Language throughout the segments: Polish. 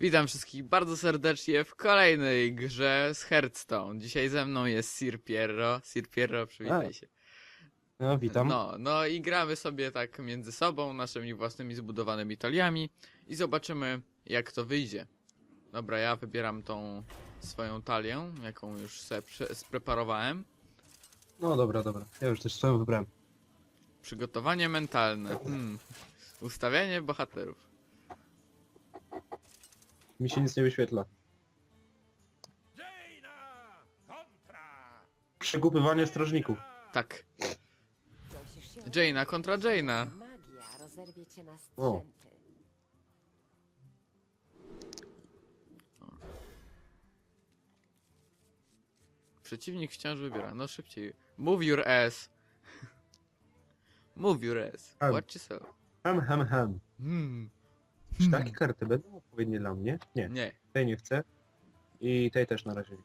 Witam wszystkich bardzo serdecznie w kolejnej grze z Hearthstone. Dzisiaj ze mną jest Sir Pierro. Sir Pierro, przywitaj A. się. No, witam. No, no i gramy sobie tak między sobą, naszymi własnymi zbudowanymi taliami i zobaczymy jak to wyjdzie. Dobra, ja wybieram tą swoją talię, jaką już sobie prze- spreparowałem. No dobra, dobra. Ja już też swoją wybrałem. Przygotowanie mentalne. Hmm. Ustawianie bohaterów. Mi się nic nie wyświetla. Przekupywanie strażników. Tak. Się Jaina kontra Jaina. Magia rozerwie cię na O. strzępy. Przeciwnik wciąż wybiera. No szybciej. Move your ass. Move your ass. Em. Watch yourself. Hem, hem, hem. Hmm. Czy takie karty będą odpowiednie dla mnie? Nie, Nie. tej nie chcę. I tej też na razie. nie.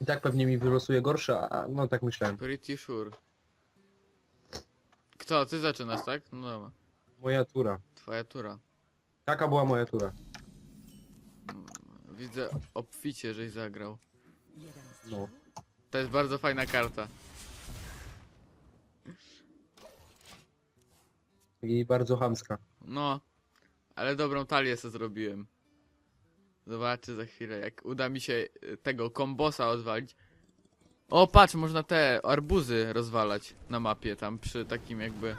I tak pewnie mi wylosuje gorsze, a no tak myślałem. Pretty sure. Kto? Ty zaczynasz, tak? No dobra. Moja tura. Twoja tura. Taka była moja tura. Widzę obficie, żeś zagrał. No. To jest bardzo fajna karta. I bardzo chamska. No. Ale dobrą talię sobie zrobiłem. Zobaczę za chwilę, jak uda mi się y, tego kombosa odwalić. O, patrz, można te arbuzy rozwalać na mapie, tam przy takim jakby...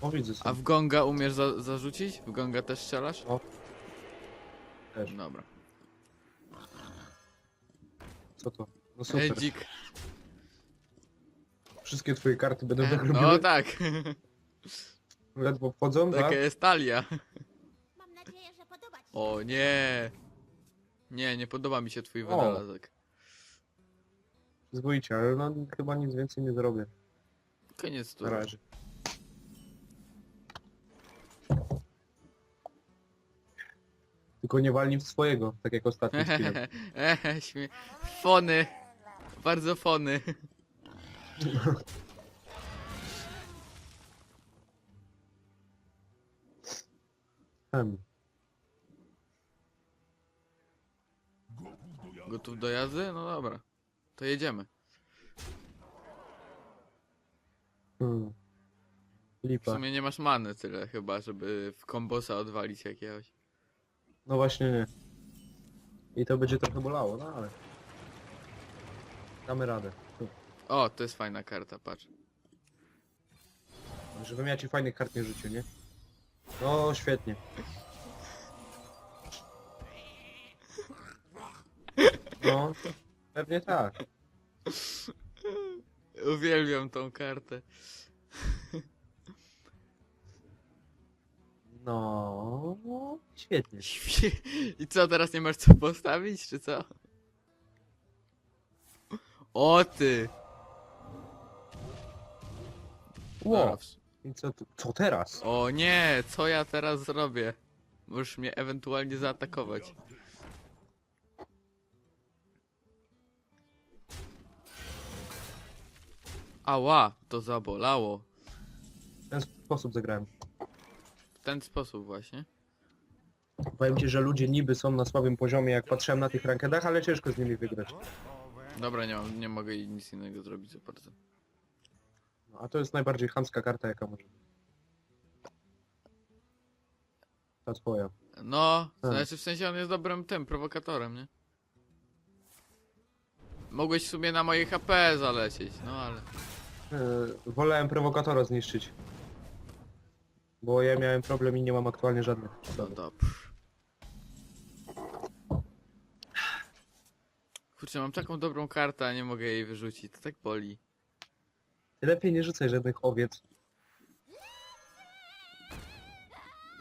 O, widzę A sobie. w gonga umiesz za zarzucić? W gonga też strzelasz? O. Też. Dobra. Co to? No super. Edzik. Wszystkie twoje karty będą tak No tak, Ledwo wchodzą, taka tak? jest talia. Mam nadzieję, że podoba ci się. O nie. Nie, nie podoba mi się twój O. wynalazek. Zwoicie, ale no chyba nic więcej nie zrobię. Koniec tu. Na razie. Tylko nie walnij w swojego, tak jak ostatnio chwilę. Ehe, śmie... Fony. Bardzo fony. Hem. Gotów do jazdy? No dobra. To jedziemy. Hmm. W Lipa. sumie nie masz many tyle chyba, żeby w kombosa odwalić jakiegoś. No właśnie nie. I to będzie trochę bolało, no ale... Damy radę. O, to jest fajna karta, patrz. Żebym ja ci fajnych kart nie rzucił, nie? No, świetnie. No, pewnie tak. Uwielbiam tą kartę. No, świetnie. Świe... I co, teraz nie masz co postawić, czy co? O ty! Dobra, Ło, w- i co, tu- co teraz? O nie, co ja teraz zrobię? Możesz mnie ewentualnie zaatakować. Ała, to zabolało. W ten sposób zagrałem. W ten sposób właśnie. Powiem ci, że ludzie niby są na słabym poziomie, jak patrzyłem na tych rankedach, ale ciężko z nimi wygrać. Dobra, nie, mam, nie mogę nic innego zrobić za bardzo. No, a to jest najbardziej chamska karta, jaka może. być. Ta twoja. No, Hmm. znaczy w sensie on jest dobrym tym, prowokatorem, nie? Mogłeś w sumie na moje HP zalecieć, no ale... Yy, wolałem prowokatora zniszczyć. Bo ja miałem problem i nie mam aktualnie żadnych. No dobrze. Kurczę, mam taką dobrą kartę, a nie mogę jej wyrzucić, to tak boli. Lepiej nie rzucaj żadnych owiec.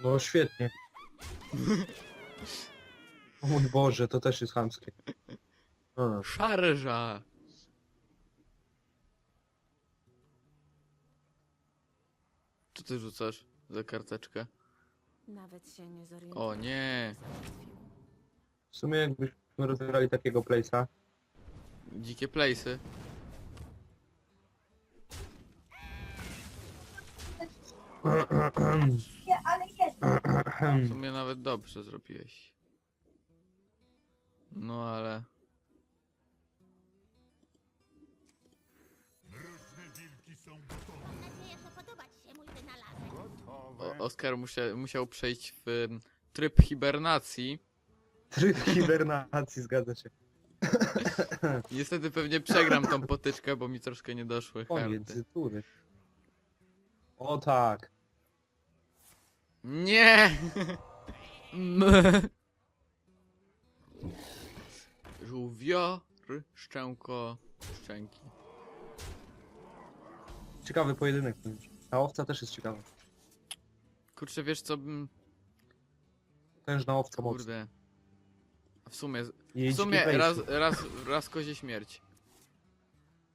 No świetnie. O mój Boże, to też jest chamskie. A, Szarża! Co ty rzucasz za karteczkę? Nawet się nie. O nie! w sumie jakbyśmy rozegrali takiego place'a, Dzikie place'y. Nie, ale W sumie nawet dobrze zrobiłeś. No ale... Mam nadzieję, że podoba ci się mój wynalazek. O, Oskar musia, musiał przejść w em, tryb hibernacji. Tryb hibernacji, zgadza się. Niestety pewnie przegram tą potyczkę, bo mi troszkę nie doszły karty. Tury. O tak. Nie! M. Żółwior, szczęko, szczęki. Ciekawy pojedynek. ci. Ta owca też jest ciekawa. Kurczę, wiesz co bym... Tężna owca mocna. Kurde. W sumie, w sumie raz, raz, raz kozie śmierć.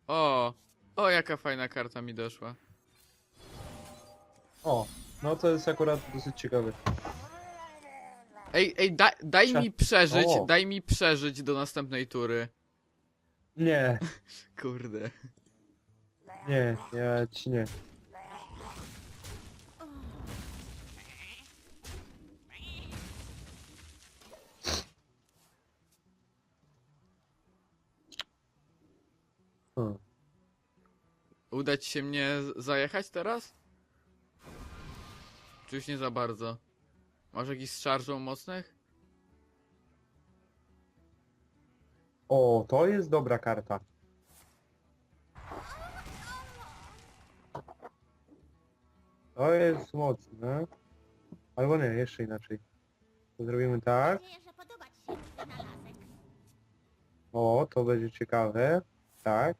O! O, jaka fajna karta mi doszła. O, no to jest akurat dosyć ciekawe. Ej, ej, da, daj mi przeżyć, O. daj mi przeżyć do następnej tury. Nie, Kurde. nie, ja ci nie. Hmm. Uda ci się mnie z- zajechać teraz? Czy już nie za bardzo? Masz jakiś z szarżą mocnych? O, to jest dobra karta. To jest mocne. Albo nie, jeszcze inaczej. To zrobimy tak. O, to będzie ciekawe. Tak.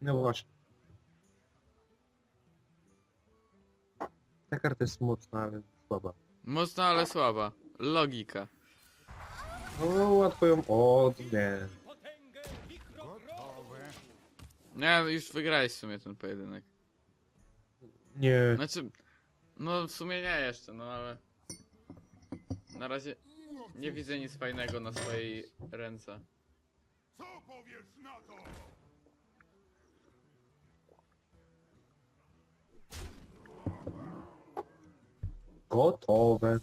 No właśnie. Ta karta jest mocna, ale słaba. Mocna, ale słaba. Logika. No łatwo ją... O, nie. Nie, już wygrałeś w sumie ten pojedynek. Nie. Znaczy, no w sumie nie jeszcze, no ale... Na razie nie widzę nic fajnego na swojej ręce. Gotowe.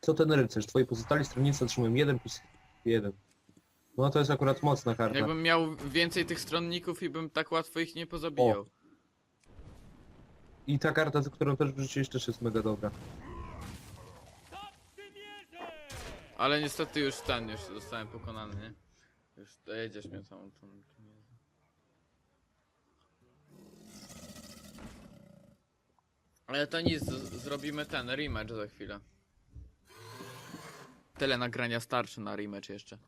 Co ten rycerz? Twoi pozostali stronnicy otrzymują 1 plus 1. No to jest akurat mocna karta. Jakbym miał więcej tych stronników i bym tak łatwo ich nie pozabijał. I ta karta, za którą też wrzuciłeś, też jest mega dobra. Ale niestety już ten, już zostałem pokonany, nie? Już dojedziesz mnie całą tą... Ale to nic, z- zrobimy ten rematch za chwilę. Tyle nagrania starczy na rematch jeszcze.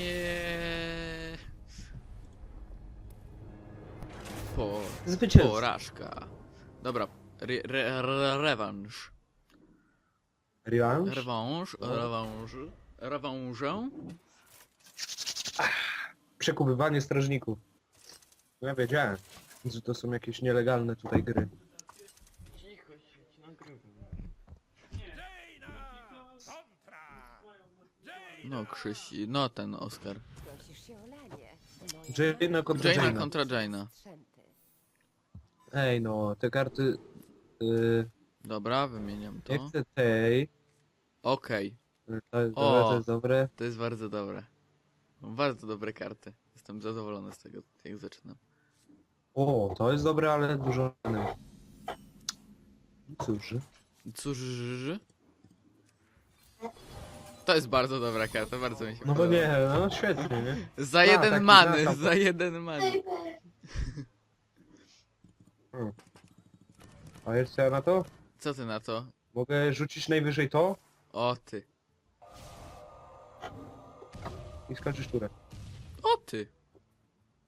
Nie. Po, Zwycięstwo. porażka. Dobra, re, re, re, rewanż. Rewanż? Rewanż, No. rewanż, rewanżę. Przekubywanie strażników. No Ja wiedziałem, że to są jakieś nielegalne tutaj gry. Cicho się, nagrywam. No Krzysi, no ten Oscar. Prosisz się o lanie. No i Jaina kontra Jaina Jaina. kontra Jaina. Ej no, te karty... Yy, Dobra, wymieniam nie to. chcę tej. Okej, Yy, To jest O. dobre, to jest dobre. to jest bardzo dobre. Bardzo dobre karty. Jestem zadowolony z tego, jak zaczynam. O, to jest dobre, ale dużo... Cóż. Cóż, to jest bardzo dobra karta, bardzo mi się No podoba. nie, no świetnie, nie? Za A, jeden taki many, zakap. za jeden many. A jeszcze ja na to? Co ty na to? Mogę rzucić najwyżej to O ty. I skończysz turę. O ty.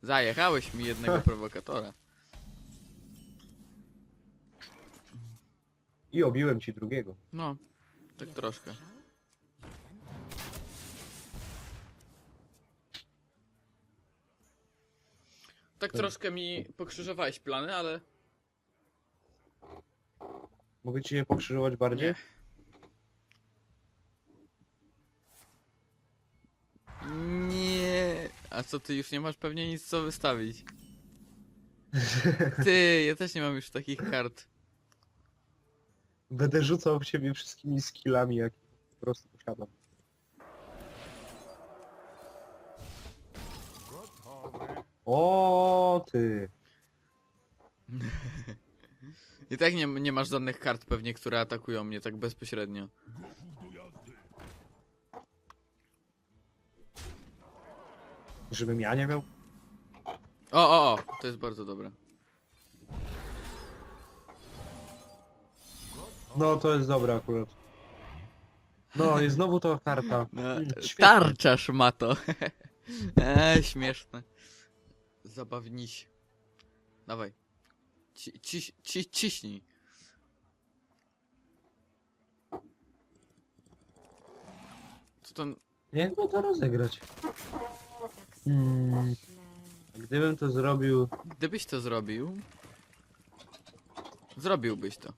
Zajechałeś mi jednego prowokatora. I obiłem ci drugiego. No, tak troszkę. Tak troszkę mi pokrzyżowałeś plany, ale... Mogę ci je pokrzyżować bardziej? Nie. Nie. A co, ty już nie masz pewnie nic co wystawić? Ty, ja też nie mam już takich kart. Będę rzucał w siebie wszystkimi skillami, jak po prostu posiadam. O ty! I tak nie, nie masz żadnych kart pewnie, które atakują mnie tak bezpośrednio. Żebym ja nie miał? O, o, o, to jest bardzo dobre. No to jest dobre akurat. No i znowu to karta. No, świetnie. tarczasz ma to. eee, śmieszne. Zabawniś. Dawaj. Ci, ciś, ci, ciśnij. Co to... Jak by to rozegrać? Tak Mm. myślę. Gdybym to zrobił... Gdybyś to zrobił... Zrobiłbyś to.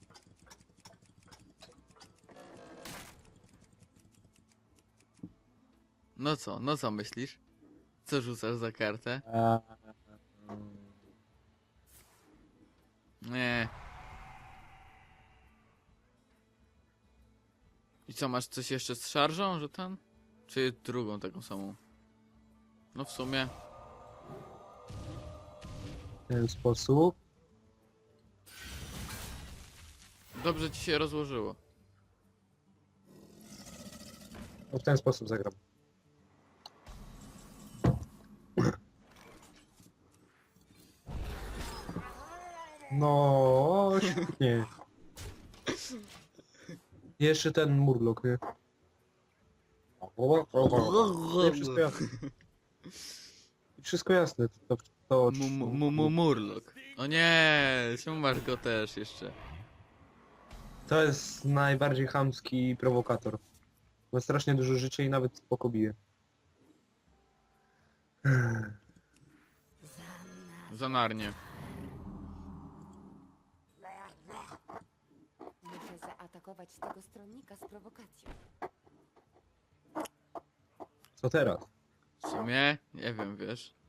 No co, no co myślisz? Co rzucasz za kartę? Nie. I co, masz coś jeszcze z szarżą, że ten? Czy drugą taką samą? No w sumie. W ten sposób. Dobrze ci się rozłożyło. No w ten sposób zagram. No, świetnie. Jeszcze ten murlok, nie? Nie, wszystko jasne. Wszystko jasne. To, to, Mu- mu- mu-. O nie, masz go też jeszcze? to jest najbardziej chamski prowokator. Ma strasznie dużo życia i nawet spoko bije. Zanarnie. Muszę zaatakować tego stronnika z prowokacją. Co teraz? W sumie, nie wiem, wiesz.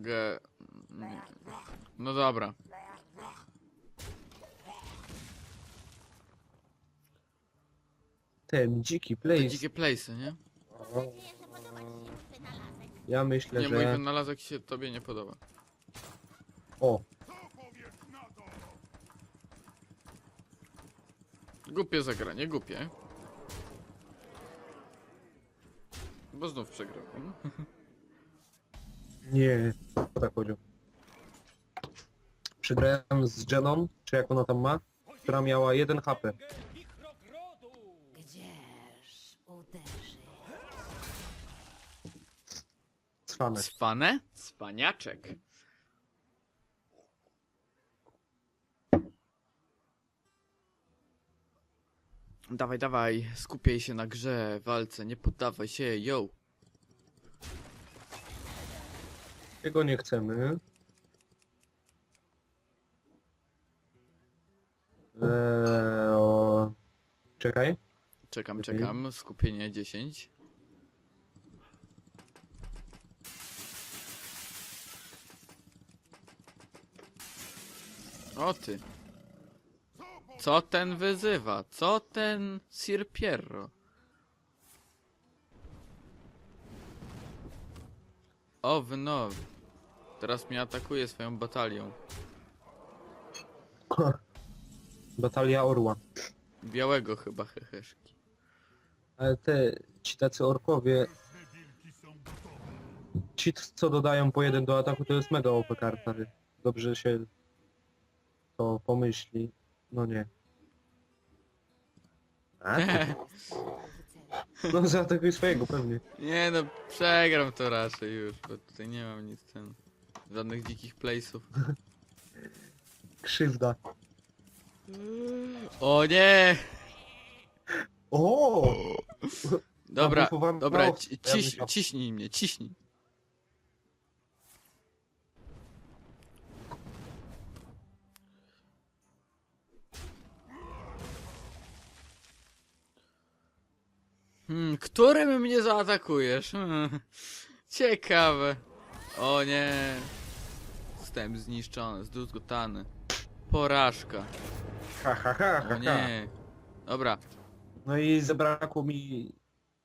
Mogę... No dobra. Ten dziki place. dzikie place'y, nie? Ja myślę, Nie, mój że... wynalazek się tobie nie podoba. O, Głupie zagranie, głupie. Bo znów przegrałem. nie. Tak chodził. Przegrałem z Jeną, czy jak ona tam ma, która miała 1 HP. Gdzież uderzy? Cwane. Cwane? Cwaniaczek. Dawaj, dawaj, skupiaj się na grze, walce, nie poddawaj się, yo. Tego nie chcemy. Eee, o... Czekaj. Czekam, czekam, skupienie 10. O ty. Co ten wyzywa? Co ten Sir Pierro? O, no. Teraz mnie atakuje swoją batalią. Batalia Orła. Białego chyba heheszki. Ale te, ci tacy orkowie... Ci, co dodają po jeden do ataku, to jest mega OP karta. więc Dobrze się to pomyśli. No nie. A? No zaatakuj swojego pewnie. Nie no, przegram to raczej już, bo tutaj nie mam nic ten... Żadnych dzikich place'ów. Krzywda. O nie! O! Dobra, dobra, ci, ciś, ciśnij mnie, ciśnij. Hmm, którym mnie zaatakujesz? Hmm. Ciekawe. O nie. Zostałem zniszczony, zdruzgotany. Porażka. Ha, ha, ha, O ha, ha. nie. Dobra, No i zabrakło mi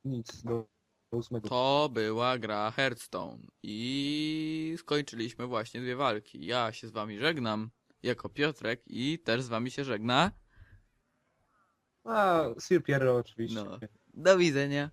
nic do, do ósmego. to była gra Hearthstone. I skończyliśmy właśnie dwie walki. Ja się z wami żegnam jako Piotrek i też z wami się żegna. A, Sir Pierre oczywiście. No. Do widzenia.